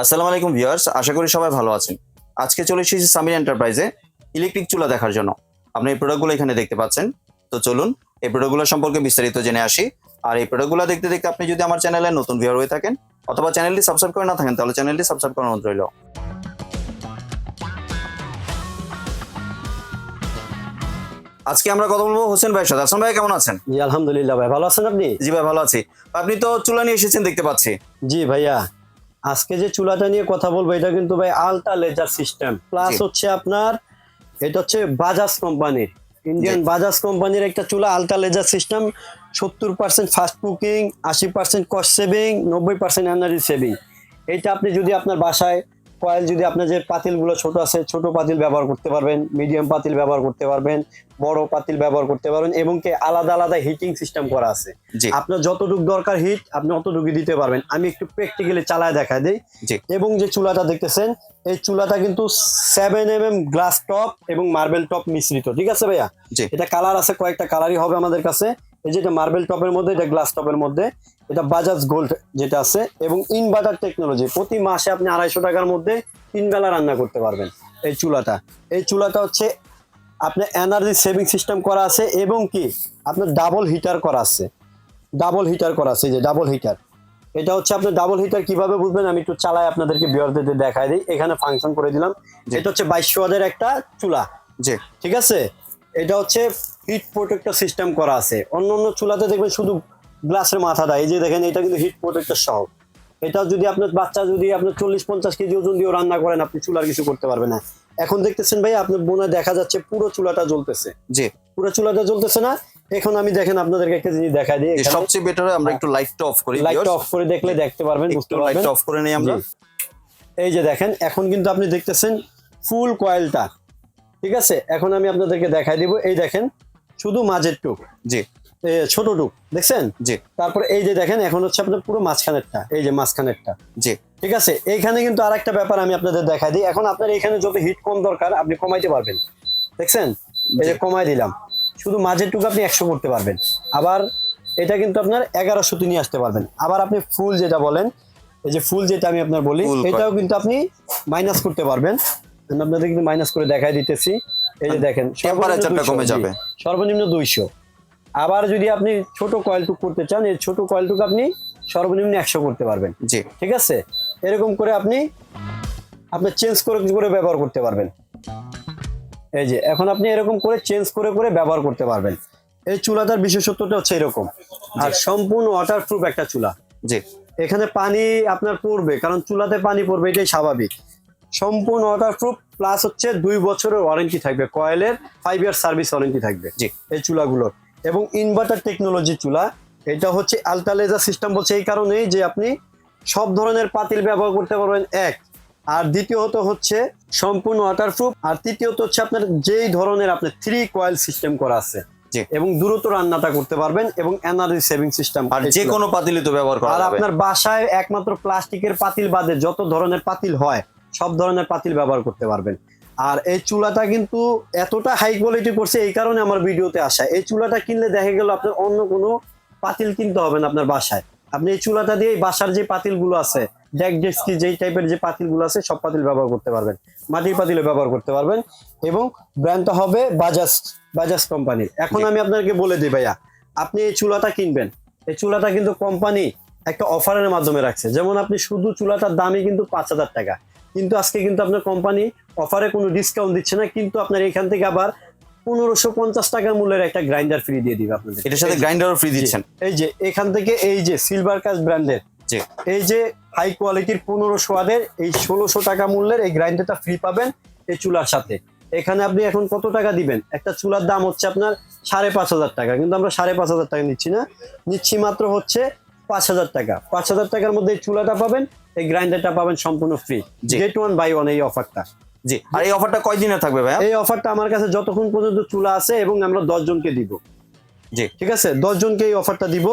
আসসালামু আলাইকুম ভিউয়ার্স আশা করি সবাই ভালো আছেন। আজকে চলে এসেছি সামির এন্টারপ্রাইজে ইলেকট্রিক চুলা দেখার জন্য। আপনি এই প্রোডাক্টগুলো এখানে দেখতে পাচ্ছেন। তো চলুন এই প্রোডাক্টগুলো সম্পর্কে বিস্তারিত জেনে আসি। আর এই প্রোডাক্টগুলো দেখতে দেখতে আপনি যদি আমার চ্যানেলে নতুন ভিউয়ার হয়ে থাকেন অথবা চ্যানেলটি সাবস্ক্রাইব করে না থাকেন তাহলে চ্যানেলটি সাবস্ক্রাইব করার অনুরোধ রইল। আজকে আমরা কথা বলব হোসেন ভাইয়ের সাথে। আসলাম ভাই কেমন আছেন? জি আলহামদুলিল্লাহ ভাই ভালো আছেন আপনি? জি ভাই ভালো আছি। আপনি তো চুলা নিয়ে এসেছেন দেখতে পাচ্ছি। জি ভাইয়া। আজকে যে চুলাটা নিয়ে কথা বলব এটা কিন্তু ভাই আলটা লেজার সিস্টেম। প্লাস হচ্ছে আপনার এটা হচ্ছে বাজাজ কোম্পানির ইন্ডিয়ান বাজাজ কোম্পানির একটা চুলা আলটা লেজার সিস্টেম। সত্তর পার্সেন্ট ফাস্ট কুকিং আশি পার্সেন্ট কস্ট সেভিং নব্বই পার্সেন্ট এনার্জি সেভিং এইটা আপনি যদি আপনার বাসায় কয়েল যদি আপনার যে পাতিলগুলো ছোট আছে ছোট পাতিল ব্যবহার করতে পারবেন মিডিয়াম পাতিল ব্যবহার করতে পারবেন বড় পাতিল ব্যবহার করতে পারবেন এবং কি আলাদা আলাদা হিটিং সিস্টেম করা আছে। আপনার যতটুকু দরকার হিট আপনি অতটুকু দিতে পারবেন। আমি একটু প্র্যাকটিক্যালি চালায় দেখা দিই। এবং যে চুলাটা দেখতেছেন এই চুলাটা কিন্তু seven M M glass top এবং মার্বেল টপ মিশ্রিত ঠিক আছে ভাইয়া? এটা কালার আছে কয়েকটা কালারই হবে আমাদের কাছে। এই যেটা মার্বেল টপের মধ্যে এটা গ্লাস টপের মধ্যে এটা বাজাজ গোল্ড যেটা আছে এবং ইনভার্টার টেকনোলজি প্রতি মাসে আপনি আড়াইশো টাকার মধ্যে তিন বেলা রান্না করতে পারবেন এই চুলাটা। এই চুলাটা হচ্ছে আপনার এনার্জি সেভিং সিস্টেম করা আছে এবং কি? আপনার ডাবল হিটার করা আছে। ডাবল হিটার করা আছে যে ডাবল হিটার এটা হচ্ছে আপনার ডাবল হিটার কীভাবে বুঝবেন? আমি একটু চালাই আপনাদেরকে বিয়ারদের দেখাই দিই। এখানে ফাংশন করে দিলাম। এটা হচ্ছে বাইশশো ওয়াটের একটা চুলা। জি। ঠিক আছে? এটা হচ্ছে হিট প্রোটেক্টর সিস্টেম করা আছে। অন্য অন্য চুলাতে দেখবেন শুধু গ্লাসের মাথাটা এই যে দেখেন এটা কিন্তু হিট প্রোটেক্টর সহ। এটা যদি আপনার বাচ্চা যদি আপনার চল্লিশ পঞ্চাশ কেজি ওজন দিয়েও রান্না করেন আপনি চুলার কিছু করতে পারবেন না। এখন দেখতেছেন ভাই আপনার বোনে দেখা যাচ্ছে পুরো চুলাটা জ্বলতেছে। জি। পুরো চুলাটা জ্বলতেছে না। এখন আমি দেখেন আপনাদেরকে একটা জিনিস দেখাই দিই সবচেয়ে বেটার আমরা একটু লাইটটা অফ করি লাইটটা অফ করে দেখলে দেখতে পারবেন বুঝতে একটু পারবেন? লাইটটা অফ করে নেই আমরা। এই যে দেখেন এখন কিন্তু আপনি দেখতেছেন ফুল কয়েলটা ঠিক আছে? এখন আমি আপনাদেরকে দেখাই দিব। এই দেখেন শুধু মাঝের টুক। জি। ছোট টুক দেখছেন? জি। তারপর এই যে দেখেন এখন হচ্ছে আপনার পুরো মাঝখানেরটা এই যে মাঝখানেরটা। জি। ঠিক আছে? এইখানে কিন্তু আরেকটা ব্যাপার আমি আপনাদের দেখাই দিই। এখন আপনার এখানে যত হিট কম দরকার আপনি কমাইতে পারবেন। দেখছেন? এই যে কমাই দিলাম। শুধু মাঝের টুকু আপনি একশো করতে পারবেন। আবার এটা কিন্তু আপনার এগারোশোতে নিয়ে আসতে পারবেন। আবার আপনি ফুল যেটা বলেন এই যে ফুল যেটা আমি আপনার বলি এটাও কিন্তু আপনি মাইনাস করতে পারবেন। আপনাদের কিন্তু মাইনাস করে দেখাই দিতেছি। এই যে দেখেন Temperature-টা সর্বনিম্ন কমে যাবে। সর্বনিম্ন দুইশো। আবার যদি আপনি ছোট কয়েলটুক করতে চান এই ছোট কয়েলটুকু আপনি সর্বনিম্ন একশো করতে পারবেন। জি। ঠিক আছে? এরকম করে আপনি আপনি চেঞ্জ করে করে ব্যবহার করতে পারবেন। এই যে এখন আপনি এরকম করে চেঞ্জ করে করে ব্যবহার করতে পারবেন। এই চুলাটার বিশেষত্বটা হচ্ছে এরকম। আর সম্পূর্ণ ওয়াটারপ্রুফ একটা চুলা। জি। এখানে পানি আপনার পড়বে কারণ চুলাতে পানি পড়বে এটাই স্বাভাবিক। সম্পূর্ণ ওয়াটারপ্রুফ প্লাস হচ্ছে দুই বছরের ওয়ারেন্টি থাকবে। কয়েলের ফাইভ ইয়ার সার্ভিস ওয়ারেন্টি থাকবে। জি। এই চুলাগুলোর। এবং ইনভার্টার টেকনোলজি চুলা এটা হচ্ছে আলট্রালেজার সিস্টেম বলছে এই কারণেই যে আপনি সব ধরনের পাতিল ব্যবহার করতে পারবেন এক। আর দ্বিতীয়ত হচ্ছে সম্পূর্ণ ওয়াটারপ্রুফ আর তৃতীয়ত হচ্ছে আপনার যেই ধরনের আপনার থ্রি কয়েল সিস্টেম করা আছে। এবং দ্রুত রান্নাটা করতে পারবেন এবং এনার্জি সেভিং সিস্টেম আর যে কোনো পাতিলি তো ব্যবহার করা আর আপনার বাসায় একমাত্র প্লাস্টিকের পাতিল বাদে যত ধরনের পাতিল হয় সব ধরনের পাতিল ব্যবহার করতে পারবেন। আর এই চুলাটা কিন্তু এতটা হাই কোয়ালিটি করছে এই কারণে আমার ভিডিওতে আসা। এই চুলাটা কিনলে দেখা গেল আপনার অন্য কোনো পাতিল কিনতে হবে না আপনার বাসায়। আপনি এই চুলাটা দিয়ে বাসার যে পাতিলগুলো আছে ডেক ডেস্কি যেই টাইপের যে পাতিলগুলো আছে সব পাতিল ব্যবহার করতে পারবেন। মাটির পাতিলে ব্যবহার করতে পারবেন এবং ব্র্যান্ডটা হবে বাজাজ বাজাজ কোম্পানি এখন আমি আপনাকে বলে দিই ভাইয়া আপনি এই চুলাটা কিনবেন। এই চুলাটা কিন্তু কোম্পানি একটা অফারের মাধ্যমে রাখছে। যেমন আপনি শুধু চুলাটার দামই কিন্তু পাঁচ হাজার টাকা। কিন্তু আজকে কিন্তু আপনার কোম্পানি অফারে কোনো ডিসকাউন্ট দিচ্ছে না কিন্তু আপনার এখান থেকে আবার পনেরোশো পঞ্চাশ টাকা মূল্যের একটা গ্রাইন্ডার ফ্রি দিয়ে দিবে আপনাদের। এটার সাথে গ্রাইন্ডারও ফ্রি দিচ্ছেন। এই যে এখান থেকে এই যে সিলভার কাজ ব্র্যান্ডের এই যে হাই কোয়ালিটির পনেরোশো ওয়াদের এই ষোলোশো টাকা মূল্যের এই গ্রাইন্ডারটা ফ্রি পাবেন এই চুলার সাথে। এখানে আপনি এখন কত টাকা দিবেন? একটা চুলার দাম হচ্ছে আপনার সাড়ে পাঁচ হাজার টাকা কিন্তু আমরা সাড়ে পাঁচ হাজার টাকা নিচ্ছি না। নিচ্ছি মাত্র হচ্ছে পাঁচ হাজার টাকা। পাঁচ হাজার টাকার মধ্যে এই চুলাটা পাবেন এই গ্রাইন্ডারটা পাবেন সম্পূর্ণ free. Get one buy one এই অফারটা জি। আর এই অফারটা কয়দিনের থাকবে ভাই এই অফারটা আমার কাছে যতক্ষণ পর্যন্ত চুলা আছে এবং আমরা দশ জনকে দিব। জি। ঠিক আছে? দশ জনকে এই অফারটা দিব।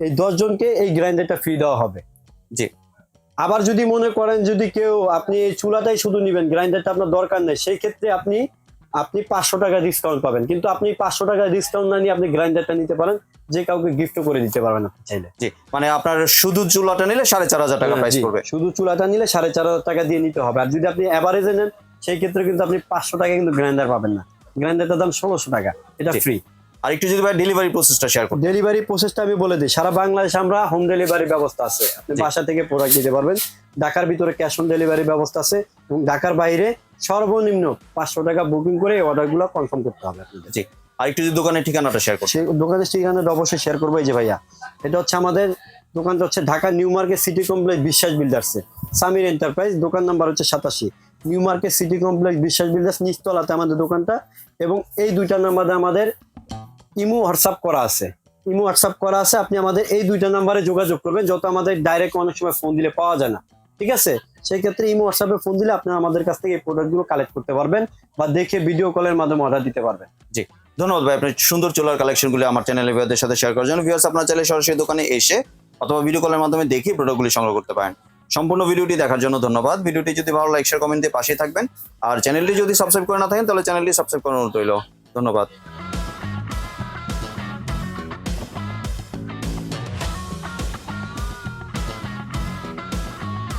এই দশ জনকে এই গ্রাইন্ডারটা ফ্রি দেওয়া হবে। জি। আবার যদি মনে করেন যদি কেউ আপনি এই চুলাটাই শুধু নেবেন গ্রাইন্ডারটা আপনার দরকার নেই সেই ক্ষেত্রে আপনি আপনি পাঁচশো টাকা ডিসকাউন্ট পাবেন। কিন্তু আপনি পাঁচশো টাকা ডিসকাউন্ট না নিয়ে আপনি গ্রাইন্ডারটা নিতে পারেন যে কাউকে গিফট করে দিতে পারবেন আপনি চাইলে। জি মানে আপনার শুধু চুলাটা নিলে সাড়ে চার হাজার টাকা হ্যাঁ, প্রাইস পড়বে। শুধু চুলাটা নিলে সাড়ে চার হাজার টাকা দিয়ে নিতে হবে। আর যদি আপনি অ্যাভারেজে নেন সেই ক্ষেত্রে কিন্তু আপনি পাঁচশো টাকা কিন্তু গ্রাইন্ডার পাবেন না। গ্রাইন্ডারটার দাম ষোলোশো টাকা এটা ফ্রি আর একটু যদি ভাই ডেলিভারি প্রসেসটা শেয়ার করুন। ডেলিভারি প্রসেসটা আমি বলে দিই সারা বাংলাদেশে আমরা হোম ডেলিভারি ব্যবস্থা আছে। আপনি বাসা থেকে প্রোডাক্ট দিতে পারবেন। ঢাকার ভিতরে ক্যাশ অন ডেলিভারি ব্যবস্থা আছে এবং ঢাকার বাইরে সর্বনিম্ন পাঁচশো টাকা বুকিং করে অর্ডারগুলো কনফার্ম করতে হবে জি। আর একটু যদি দোকানের ঠিকানাটা শেয়ার করুন। দোকানের ঠিকানাটা অবশ্যই শেয়ার করব এই যে ভাইয়া। এটা হচ্ছে আমাদের দোকানটা হচ্ছে Dhaka new market city complex Biswas বিল্ডার্সে Samir enterprise দোকান নাম্বার হচ্ছে সাতাশি। New market city complex Biswas builders নিচতলাতে আমাদের দোকানটা এবং এই দুইটা নাম্বারে আমাদের ইমো হোয়াটসঅ্যাপ করা আছে। ইমো হোয়াটসঅ্যাপ করা আছে, আপনি আমাদের এই দুইটা নাম্বারে যোগাযোগ করবেন, যত আমাদের ডাইরেক্ট অনেক সময় ফোন দিলে পাওয়া যায় না। ঠিক আছে? সেই ক্ষেত্রে ইমো হোয়াটসঅ্যাপে ফোন দিলে আপনি আমাদের কাছ থেকে এই প্রোডাক্টগুলো কালেক্ট করতে পারবেন বা দেখে ভিডিও কলের মাধ্যমে অর্ডার দিতে পারবেন। জি। ধন্যবাদ ভাই, আপনার সুন্দর চুলার কালেকশনগুলি আমার চ্যানেলে ভিউয়ারদের সাথে শেয়ার করার জন্য। ভিউয়ার্স আপনার চাইলে সরাসরি দোকানে এসে অথবা ভিডিও কলের মাধ্যমে দেখে প্রোডাক্টগুলি সংগ্রহ করতে পারেন। সম্পূর্ণ ভিডিওটি দেখার জন্য ধন্যবাদ। ভিডিওটি যদি ভালো লাইক শেয়ার কমেন্ট দিয়ে পাশে থাকবেন। আর চ্যানেলটি যদি সাবস্ক্রাইব করে না থাকেন, তাহলে চ্যানেলটি সাবস্ক্রাইব করার অনুরোধ রইল। ধন্যবাদ।